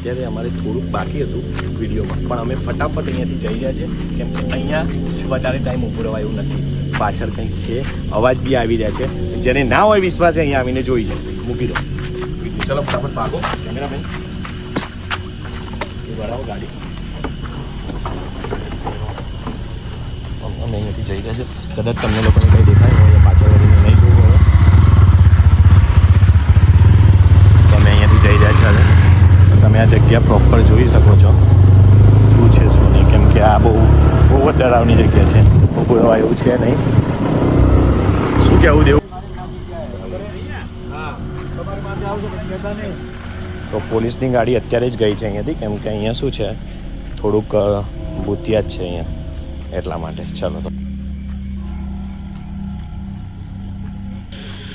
અત્યારે અમારે થોડુંક બાકી હતું વિડીયોમાં. પણ અમે ફટાફટ અહીંયાથી જઈ રહ્યા છીએ. કેમ કે અહીંયા વધારે ટાઈમ ઊભો રહેવાય એવું નથી. પાછળ કંઈક છે. અવાજ બી આવી રહ્યા છે. જેને ના હોય વિશ્વાસ અહીંયા આવીને જોઈ જાય મૂકી દો વીડિયો ચલો ફટાફટ ભાગો. કેમેરામેન. બરાબર ગાડી. અમે અહીંયાથી જઈ રહ્યા છે કદાચ તમને લોકોને કંઈ દેખાય હોય પાછળ વળીને નહીં જોવું હોય તો અમે અહીંયાથી જઈ રહ્યા છે હવે તો તમે આ જગ્યા પ્રોપર જોઈ શકો છો. શું છે, શું નહીં? કેમ કે આ બહુ બહુ જ ડરાવની જગ્યા છે. બહુ એવું છે નહીં. શું કહેવું દેવું? તો પોલીસની ગાડી અત્યારે જ ગઈ છે અહીંયાથી, કેમ કે અહીંયા શું છે? થોડુંક ભૂતિયા જ છે અહીંયા, એટલા માટે. ચલો તો.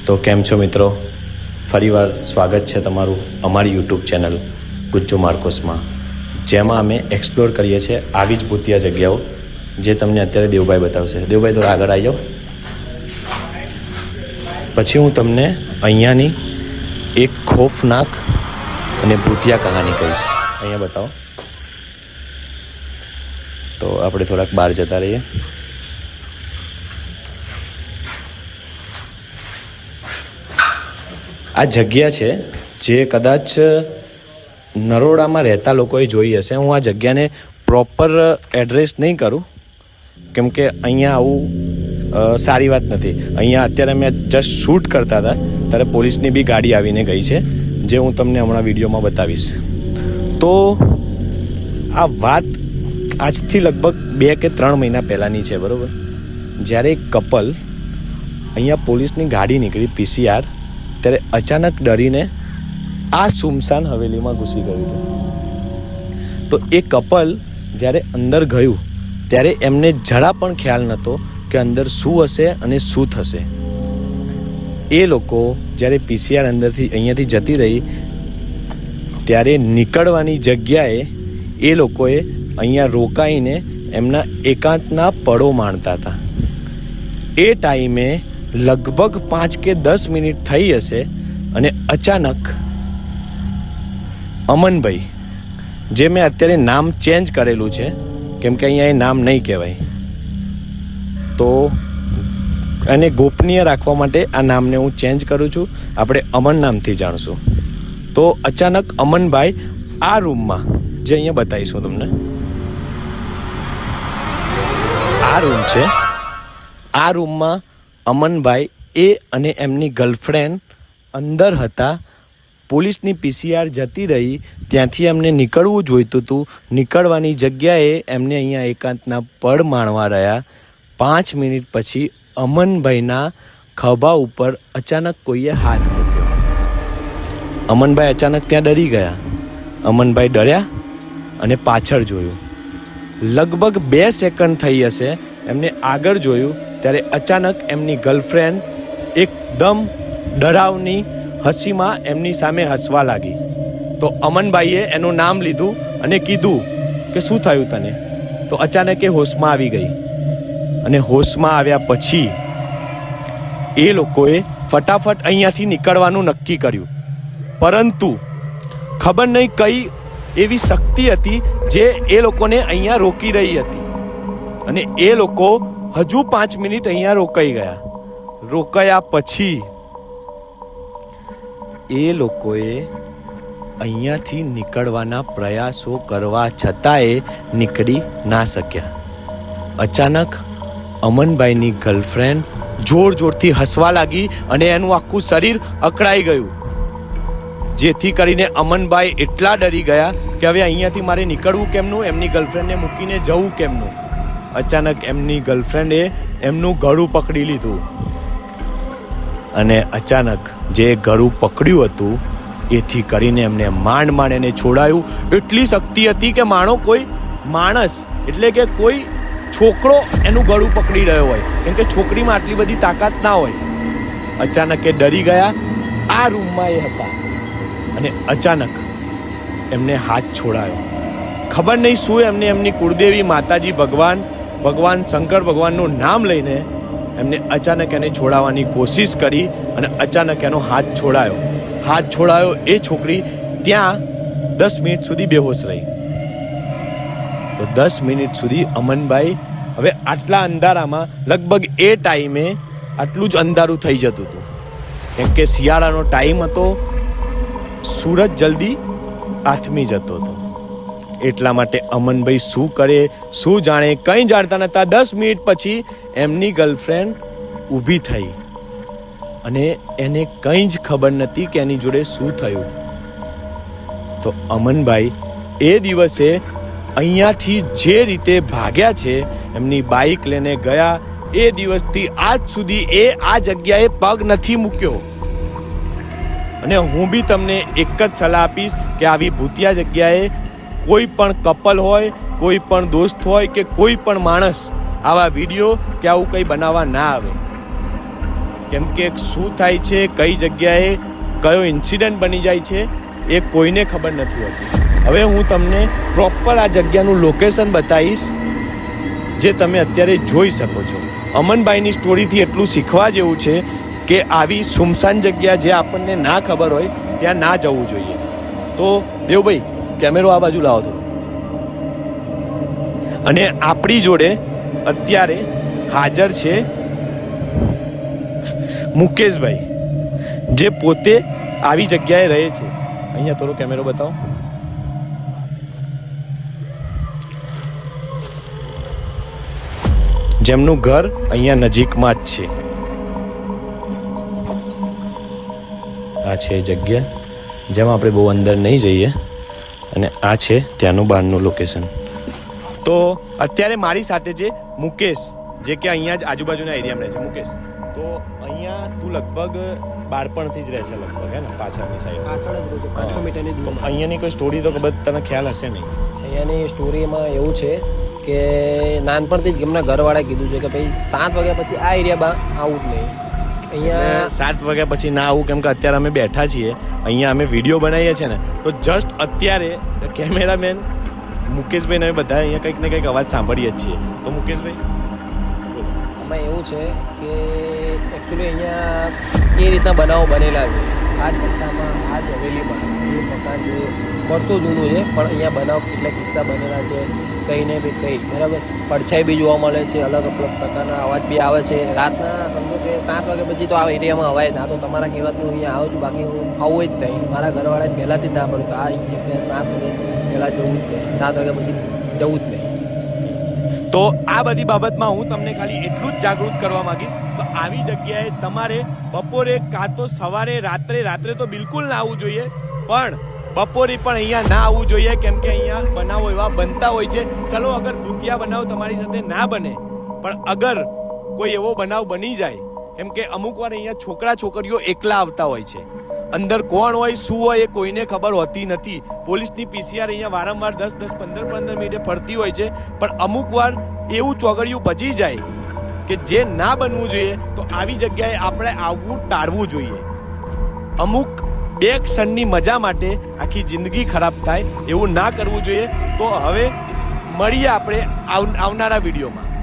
તો કેમ છો મિત્રો? ફરીવાર સ્વાગત છે તમારું અમારી યુટ્યુબ ચેનલ ગુજ્જુ માર્કોસમાં. જેમાં અમે એક્સપ્લોર કરીએ છીએ આવી જ ભૂતિયા જગ્યાઓ જે તમને અત્યારે દેવભાઈ બતાવશે. દેવભાઈ, થોડા આગળ આવી જાઓ પછી હું તમને અહીંયાની એક ખોફનાક અને ભૂતિયા કહાની કહીશ. અહીંયા બતાવો. તો આપણે થોડાક બહાર જતા રહીએ. આ જગ્યા છે જે કદાચ નરોડામાં રહેતા લોકોએ જોઈ હશે. હું આ જગ્યાને પ્રોપર એડ્રેસ નહીં કરું, કેમ કે અહીંયા આવું સારી વાત નથી. અહીંયા અત્યારે મેં જસ્ટ શૂટ કરતા હતા, ત્યારે પોલીસની બી ગાડી આવીને ગઈ છે, જે હું તમને હમણાં વિડીયોમાં બતાવીશ. તો આ વાત આજથી લગભગ બે કે ત્રણ મહિના પહેલાંની છે, બરાબર? જ્યારે એક કપલ અહીંયા પોલીસની ગાડી નીકળી પીસીઆર ત્યારે અચાનક ડરીને આ સુમસાન હવેલીમાં ઘૂસી ગયું હતું. તો એ કપલ જ્યારે અંદર ગયું, ત્યારે એમને જરા પણ ખ્યાલ નહોતો કે અંદર શું હશે અને શું થશે. એ લોકો જ્યારે પીસીઆર અંદરથી અહીંયાથી જતી રહી, ત્યારે નીકળવાની જગ્યાએ એ લોકોએ અહીંયા રોકાઈને એમના એકાંતના પળો માણતા હતા. એ ટાઈમે લગભગ પાંચ કે દસ મિનિટ થઈ હશે અને અચાનક અમનભાઈ, જે મેં અત્યારે નામ ચેન્જ કરેલું છે, કેમ કે અહીંયા એ નામ નહીં કહેવાય. તો એને ગોપનીય રાખવા માટે આ નામને હું ચેન્જ કરું છું. આપણે અમન નામથી જાણશું. તો અચાનક અમનભાઈ આ રૂમમાં જે અહીંયા બતાવીશું તમને. આ રૂમ છે. આ રૂમમાં અમનભાઈ એ અને એમની ગર્લફ્રેન્ડ અંદર હતા. પોલીસની પીસીઆર જતી રહી, ત્યાંથી એમને નીકળવું જોઈતું હતું. નીકળવાની જગ્યાએ એમને અહીંયા એકાંતના પળ માણવા રહ્યા. પાંચ મિનિટ પછી અમનભાઈના ખભા ઉપર અચાનક કોઈએ હાથ મૂક્યો. અમનભાઈ અચાનક ત્યાં ડરી ગયા. અમનભાઈ ડર્યા અને પાછળ જોયું. લગભગ બે સેકન્ડ થઈ હશે, એમને આગળ જોયું, ત્યારે અચાનક એમની ગર્લફ્રેન્ડ એકદમ ડરાવની હસીમાં એમની સામે હસવા લાગી. તો અમનભાઈએ એનું નામ લીધું અને કીધું કે શું થયું તને? તો અચાનક એ હોશમાં આવી ગઈ. અને હોશમાં આવ્યા પછી એ લોકોએ ફટાફટ અહીંયાથી નીકળવાનું નક્કી કર્યું. પરંતુ ખબર નહીં કઈ એવી શક્તિ હતી જે એ લોકોને અહીંયા રોકી રહી હતી. અને એ લોકો હજુ પાંચ મિનિટ અહીંયા રોકાઈ ગયા. રોકાયા પછી એ લોકોએ અહીંયાથી નીકળવાના પ્રયાસો કરવા છતાંય નીકળી ના શક્યા. અચાનક અમનભાઈની ગર્લફ્રેન્ડ જોર જોરથી હસવા લાગી અને એનું આખું શરીર અકળાઈ ગયું. જેથી કરીને અમનભાઈ એટલા ડરી ગયા કે હવે અહીંયાથી મારે નીકળવું કેમનું? એમની ગર્લફ્રેન્ડને મૂકીને જવું કેમનું? અચાનક એમની ગર્લફ્રેન્ડે એમનું ગળું પકડી લીધું. અને અચાનક જે ગળું પકડ્યું હતું, એથી કરીને એમને માંડ માંડ એને છોડાયું. એટલી શક્તિ હતી કે માણો કોઈ માણસ, એટલે કે કોઈ છોકરો એનું ગળું પકડી રહ્યો હોય. કેમ કે છોકરીમાં આટલી બધી તાકાત ના હોય. અચાનક એ ડરી ગયા. આ રૂમમાં એ હતા. અને અચાનક એમને હાથ છોડાયો. ખબર નહીં શું એમને એમની કુળદેવી માતાજી ભગવાન ભગવાન શંકર ભગવાનનું નામ લઈને એમને અચાનક એને છોડાવવાની કોશિશ કરી અને અચાનક એનો હાથ છોડાયો. હાથ છોડાયો એ છોકરી ત્યાં દસ મિનિટ સુધી બેહોશ રહી. તો દસ મિનિટ સુધી અમનભાઈ હવે આટલા અંધારામાં લગભગ એ ટાઈમે આટલું જ અંધારું થઈ જતું હતું. કેમ કે શિયાળાનો ટાઈમ હતો, સૂરજ જલ્દી આથમી જતો હતો. એટલા માટે અમનભાઈ શું કરે, શું જાણે, કંઈ જાણતા નહોતા. દસ મિનિટ પછી એમની ગર્લફ્રેન્ડ ઊભી થઈ. અને એને કંઈ જ ખબર નથી કે એની જોડે શું થયું. તો અમનભાઈ એ દિવસે અહીંયાથી જે રીતે ભાગ્યા છે, એમની બાઇક લઈને ગયા, એ દિવસથી આજ સુધી એ આ જગ્યાએ પગ નથી મૂક્યો. અને હું બી તમને એક જ સલાહ આપીશ કે આવી ભૂતિયા જગ્યાએ કોઈ પણ કપલ હોય, કોઈ પણ દોસ્ત હોય કે કોઈ પણ માણસ આવા વીડિયો કે આવું કંઈ બનાવવા ના આવે. કેમ કે શું થાય છે, કઈ જગ્યાએ કયો ઇન્સિડન્ટ બની જાય છે, એ કોઈને ખબર નથી હોતી. હવે હું તમને પ્રોપર આ જગ્યાનું લોકેશન બતાવીશ, જે તમે અત્યારે જોઈ શકો છો. અમનભાઈની સ્ટોરીથી એટલું શીખવા જેવું છે કે આવી સુમસાન જગ્યા જે આપણને ના ખબર હોય, ત્યાં ના જવું જોઈએ. તો દેવભાઈ કેમેરો આ બાજુ લાવો તો અને આપણી જોડે અત્યારે હાજર છે મુકેશભાઈ, જે પોતે આવી જગ્યાએ રહે છે. અહીંયા થોડો કેમેરો બતાવો. જેમનું ઘર અહીંયા નજીકમાં જ છે. આ છે જગ્યા, જેમાં આપણે બહુ અંદર નહીં જઈએ. અને આ છે ત્યાંનું બહારનું લોકેશન તો અત્યારે મારી સાથે છે મુકેશ જે કે અહીંયા જ આજુબાજુના એરિયામાં રહે છે મુકેશ. તો અહીંયા તું લગભગ બાળપણથી જ રહે છે લગભગ હે ને? પાછળની સાઈડ પાછળ જ રહે છે પાંચસો મીટરની દૂર અહીંયાની કોઈ સ્ટોરી તો કદાચ તને ખ્યાલ હશે નહીં. અહીંયાની સ્ટોરીમાં એવું છે કે નાનપણથી જ એમના ઘરવાળાએ કીધું છે કે ભાઈ સાત વાગ્યા પછી આ એરિયામાં આવું જ નહીં. અહીંયા સાત વાગ્યા પછી ના આવું કેમ કે અત્યારે અમે બેઠા છીએ. અહીંયા અમે વીડિયો બનાવીએ છીએ ને તો જસ્ટ અત્યારે કેમેરામેન મુકેશભાઈ ને અમે બધા અહીંયા કંઈક ને કંઈક અવાજ સાંભળીએ જ છીએ. તો મુકેશભાઈ? આમાં એવું છે કે એકચ્યુઅલી અહીંયા એ રીતના બનાવો બનેલા છે. આ જ પટ્ટામાં આ જ હવેલીમાં. એ મકાન છે વર્ષો જૂનું છે, પણ અહીંયા બનાવ કેટલા કિસ્સા બનેલા છે કંઈ ને બી કંઈ, બરાબર? પડછાઈ બી જોવા મળે છે, અલગ અલગ પ્રકારના અવાજ બી આવે છે. રાતના સમજો કે સાત વાગ્યા પછી તો આ એરિયામાં અવાય ના, તો તમારા કહેવાથી હું અહીંયા આવું છું, બાકી હું આવું જ નહીં મારા ઘરવાળાએ પહેલાંથી ના પડ્યું કે આ જગ્યાએ સાત વાગે પહેલાં જવું જ નહીં સાત વાગ્યા પછી જવું જ નહીં તો આ બધી બાબતમાં હું તમને ખાલી એટલું જ જાગૃત કરવા માંગીશ તો આવી જગ્યાએ તમારે બપોરે કાં તો સવારે, રાત્રે રાત્રે તો બિલકુલ ના આવવું જોઈએ. પણ બપોરે પણ અહીંયા ના આવવું જોઈએ, કેમ કે અહીંયા બનાવો એવા બનતા હોય છે. ચલો, અગર ભૂતિયા બનાવ તમારી સાથે ના બને, પણ અગર કોઈ એવો બનાવ બની જાય, કેમ કે અમુક વાર અહીંયા છોકરા છોકરીઓ એકલા આવતા હોય છે. અંદર કોણ હોય, શું હોય એ કોઈને ખબર હોતી નથી. પોલીસની પીસીઆર અહીંયા વારંવાર દસ દસ, પંદર પંદર મિનિટે ફરતી હોય છે, પણ અમુક વાર એવું ચોગડિયું બચી જાય કે જે ના બનવું જોઈએ, તો આવી જગ્યાએ આપણે આવવું ટાળવું જોઈએ. અમુક બે ક્ષણની મજા માટે આખી જિંદગી ખરાબ થાય એવું ના કરવું જોઈએ. તો હવે મળીએ આપણે આવ- આવનારા વિડીયોમાં.